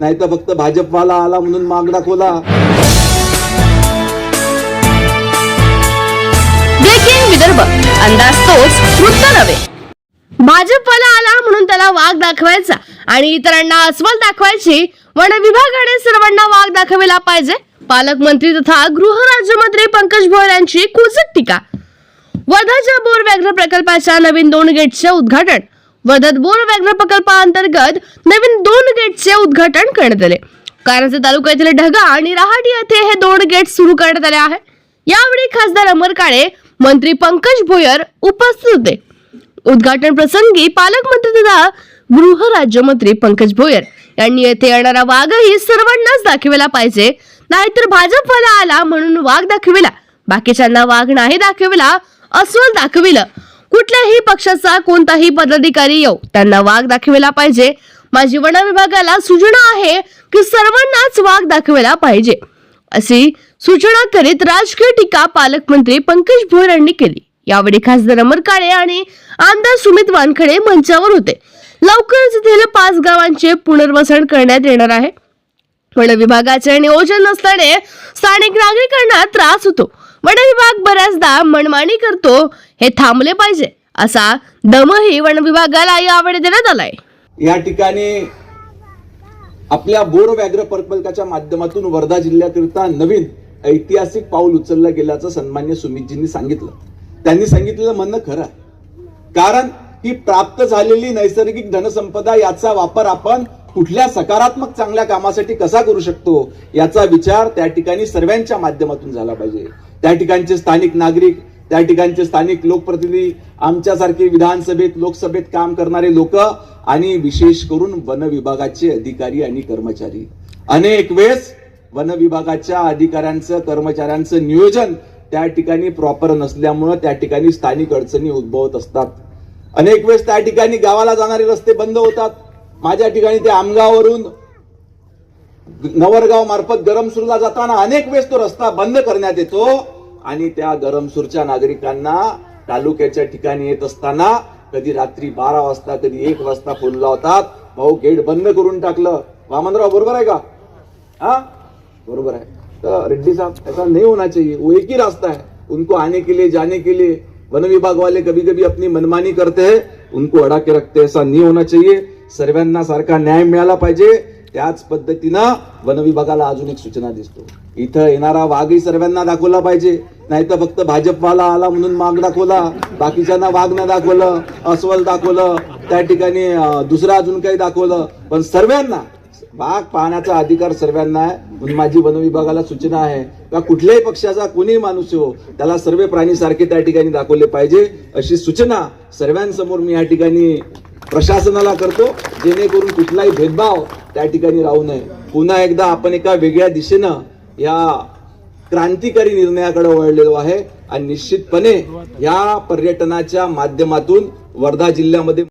नाही तर फक्त भाजपवाला आला म्हणून माग दाखवला. विदर्भ अंदाज तोच वृत्त नव्हे. भाजपवाला आला म्हणून त्याला वाघ दाखवायचा आणि इतरांना अस्वल दाखवायची वन विभागाने सर्वांना वाघ दाखविला पाहिजे. पालकमंत्री तथा गृहराज्यमंत्री पंकज भोयर यांची कुचक टीका. वर्धाच्या बोर व्याघ्र प्रकल्पाच्या नवीन दोन गेटचे उद्घाटन. वर्धात बोर व्याघ्र प्रकल्पाअंतर्गत नवीन दोन गेटचे उद्घाटन करण्यात आले. कारंजे तालुक्यातील ढगा आणि रहाटी येथे हे दोन गेट सुरू करण्यात आले आहे. यावेळी खासदार अमर काळे मंत्री पंकज भोयर उपस्थित होते. उद्घाटन प्रसंगी पालकमंत्री तथा गृह राज्यमंत्री पंकज भोयर यांनी येथे येणारा वाघही सर्वांनाच दाखविला पाहिजे. नाहीतर भाजपवाला आला म्हणून वाघ दाखविला. बाकीच्यांना वाघ नाही दाखविला अस्वल दाखविलं. कुठल्याही पक्षाचा कोणताही पदाधिकारी येऊ. त्यांना वाघ दाखविला पाहिजे. माझी वन विभागाला सूचना आहे की सर्वांनाच वाघ दाखविला पाहिजे. अशी सूचना करीत राजकीय टीका पालकमंत्री पंकज भोयर यांनी केली. यावेळी खासदार अमर काळे आणि आमदार सुमित वानखडे मंचावर होते. लवकरच येथील पाच गावांचे पुनर्वसन करण्यात येणार आहे. वन विभागाचे नियोजन नसल्याने स्थानिक नागरिकांना त्रास होतो. वन विभाग बऱ्याचदा मनमानी करतो. हे थांबले पाहिजे असा दमही वन विभागाला यावेळी देण्यात आलाय. या ठिकाणी आपल्या बोर व्याघ्र प्रकल्पाच्या माध्यमातून वर्धा जिल्ह्याकरिता नवीन ऐतिहासिक पाऊल उचललं गेल्याचं सन्मान्य सुमितजींनी सांगितलं. त्यांनी सांगितलेलं म्हणणं खरं आहे. कारण ही प्राप्त झालेली नैसर्गिक धनसंपदा याचा वापर आपण कुठल्या सकारात्मक चांगल्या कामासाठी कसा करू शकतो याचा विचार त्या ठिकाणी सर्वांच्या माध्यमातून झाला पाहिजे. त्या ठिकाणचे स्थानिक नागरिक त्या ठिकाणचे स्थानिक लोकप्रतिनिधी आमच्यासारखे विधानसभेत लोकसभेत काम करणारे लोक आणि विशेष करून वन विभागाचे अधिकारी आणि कर्मचारी. अनेक वेळेस वन विभागाच्या अधिकाऱ्यांचं कर्मचाऱ्यांचं नियोजन त्या ठिकाणी प्रॉपर नसल्यामुळं त्या ठिकाणी स्थानिक अडचणी उद्भवत असतात. अनेक वेळेस त्या ठिकाणी गावाला जाणारे रस्ते बंद होतात. माझ्या ठिकाणी ते आमगावरून नवरगाव मार्फत गरमसूरला जाताना अनेक वेळेस तो रस्ता बंद करण्यात येतो. आणि त्या गरमसूरच्या नागरिकांना तालुक्याच्या ठिकाणी येत असताना कधी रात्री बारा वाजता कधी एक वाजता फोन लावतात. भाऊ गेट बंद करून टाकलं. वामनराव बरोबर आहे का? हा? बरोबर आहे. तर रेड्डी साहब ऐसा नहीं होना चाहिए वो एक ही रास्ता है उनको आने के लिए जाने के लिए. वन विभाग वाले कभी कभी अपनी मनमानी करते हैं. उनको अड़ा के रखते ऐसा नहीं होना चाहिए. सर्वांना सारखा न्याय मिळाला पाहिजे. त्याच पद्धतीनं वन विभागाला अजून एक सूचना दिसतो. इथं येणारा वाघही सर्वांना दाखवला पाहिजे. नाही तर फक्त भाजपवाला आला म्हणून माग दाखवला. बाकीच्यांना वाघ न दाखवलं अस्वल दाखवलं त्या ठिकाणी दुसरं अजून काही दाखवलं. पण सर्वांना वाघ पाहण्याचा अधिकार सर्वांना आहे. म्हणून माझी वन विभागाला सूचना आहे. का कुठल्याही पक्षाचा कोणीही माणूस हो त्याला सर्व प्राणी सारखे त्या ठिकाणी दाखवले पाहिजे अशी सूचना सर्वांसमोर मी या ठिकाणी प्रशासनाला करतो. जेणेकरून कुठलाही भेदभाव त्या ठिकाणी राहू नये. पुन्हा एकदा आपण एका वेगळ्या दिशेनं या क्रांतिकारी निर्णयाकडे वळलेलो आहे. आणि निश्चितपणे या पर्यटनाच्या माध्यमातून वर्धा जिल्ह्यामध्ये